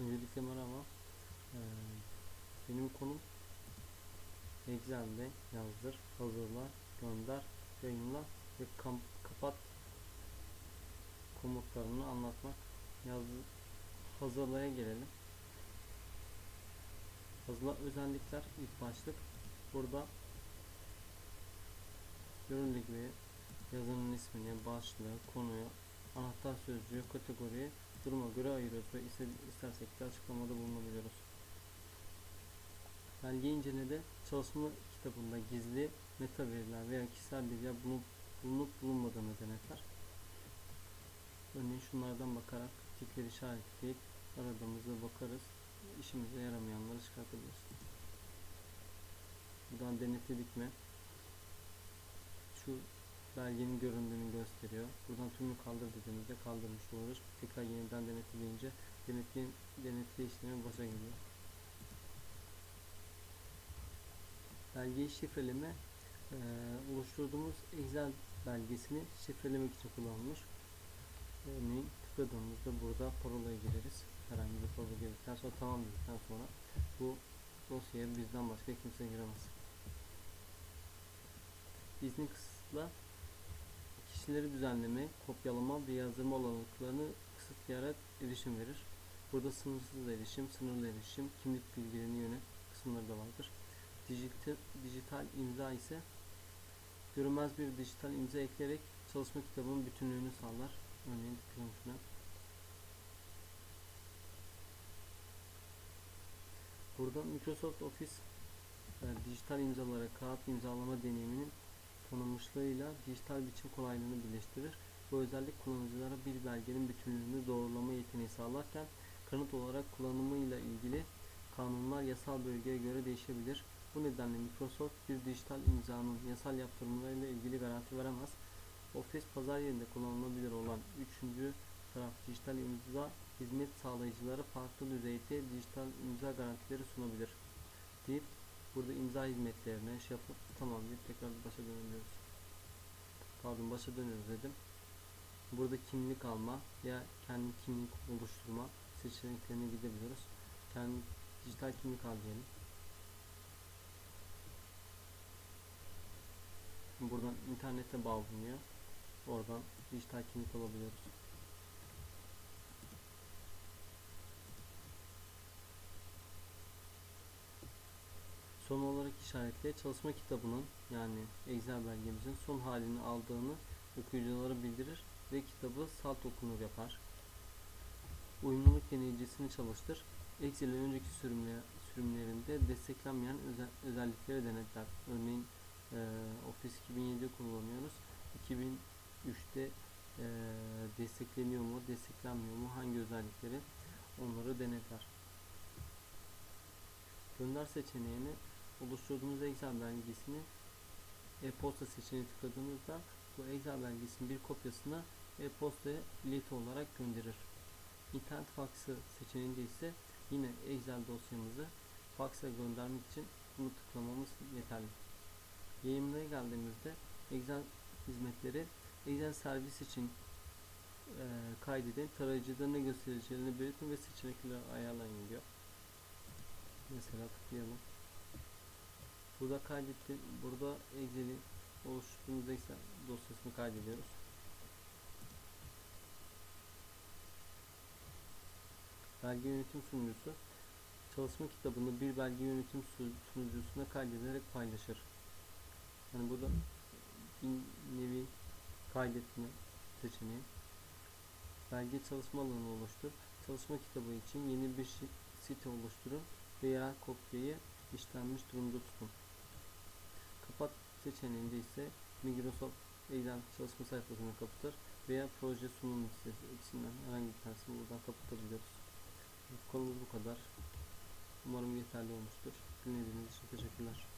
Öncelikle merhaba. Ee, benim konum Excel'de yazdır, hazırla, gönder, yayınla ve kam- kapat komutlarını anlatmak. Yaz hazırlaya gelelim. Hazırla özellikler ilk başlık. Burada görüldüğü gibi yazının ismini, başlığı, konuyu, anahtar sözcüğü, kategoriyi duruma göre ayırıyoruz ve istersek de açıklamada bulunabiliyoruz. Belge incelede çalışma kitabında gizli meta veriler veya kişisel bilgiler bulunup, bulunup bulunmadığını denetler. Örneğin şunlardan bakarak tikleri işaretleyip aradığımızda bakarız. İşimize yaramayanları çıkartabiliriz. Buradan denetledik mi? Şu belgenin göründüğünü gösteriyor. Buradan tümünü kaldır dediğimizde kaldırmış oluruz. Tekrar yeniden denetleyince denetle, denetle işlemi başa geliyor. Belgeyi şifreleme eee, oluşturduğumuz Excel belgesini şifrelemek için kullanılmış. Örneğin tıkladığımızda burada parolayı gireriz. Herhangi bir parola girdikten sonra tamam dedikten sonra bu dosyaya bizden başka kimse giremez. İzni kısıtla kişileri düzenleme, kopyalama ve yazdırma olanaklarını kısıtlayarak erişim verir. Burada sınırsız erişim, sınırlı erişim, kimlik bilgilerini yönet kısımları da vardır. Dijital, dijital imza ise görünmez bir dijital imza ekleyerek çalışma kitabının bütünlüğünü sağlar. Örneğin tıklayalım şuna. Burada Microsoft Office e, dijital imzalara kağıt imzalama deneyiminin tanınmışlığıyla dijital biçim kolaylığını birleştirir. Bu özellik kullanıcılara bir belgenin bütünlüğünü doğrulama yeteneği sağlarken kanıt olarak kullanımıyla ilgili kanunlar yasal bölgeye göre değişebilir. Bu nedenle Microsoft bir dijital imzanın yasal yaptırımlarıyla ilgili garanti veremez. Office pazar yerinde kullanılabilir olan üçüncü taraf dijital imza hizmet sağlayıcılara farklı düzeyde dijital imza garantileri sunabilir. Deyip burada imza hizmetlerine şey yapıp tamam deyip tekrar başa dönüyoruz. Pardon başa dönüyoruz dedim. Burada kimlik alma veya kendi kimlik oluşturma seçeneklerine gidebiliyoruz. Kendi dijital kimlik al diyelim. Buradan internete bağlanıyor. Oradan dijital kimlik alabiliyoruz. Son olarak işaretle çalışma kitabının yani Excel belgemizin son halini aldığını okuyuculara bildirir ve kitabı salt okunur yapar. Uyumluluk deneyicisini çalıştır. Excel'in önceki sürümler, sürümlerinde desteklenmeyen özel, özellikleri denetler. Örneğin Office 2007 kullanıyoruz. 2003'te e, destekleniyor mu, desteklenmiyor mu, hangi özellikleri onları denetler. Gönder seçeneğini oluşturduğumuz Excel belgesini e-posta seçeneğine tıkladığımızda bu Excel belgesinin bir kopyasını e-postaya ileti olarak gönderir. İnternet faksı seçeneğinde ise yine Excel dosyamızı faksa göndermek için bunu tıklamamız yeterli. Yayınlara geldiğimizde Excel hizmetleri Excel servis için e, kaydedin, tarayıcıda ne göstereceğini belirtin ve seçenekleri ayarlayın diyor. Mesela tıklayalım. Burada kaydetti. Burada Excel'i oluşturduğumuz Excel dosyasını kaydediyoruz. Belge yönetim sunucusu çalışma kitabını bir belge yönetim su- sunucusuna kaydederek paylaşır. Yani burada bir nevi kaydetme seçeneği. Belge çalışma alanı oluştur. Çalışma kitabı için yeni bir site oluşturun ve yerel kopyayı işlenmiş durumda tutun. Kapat seçeneğinde ise Microsoft Excel çalışma sayfasını kapatır veya proje sunum listesi ikisinden herhangi bir tanesini buradan kapatabiliyoruz. Konumuz bu kadar. Umarım yeterli olmuştur. Dinlediğiniz için teşekkürler.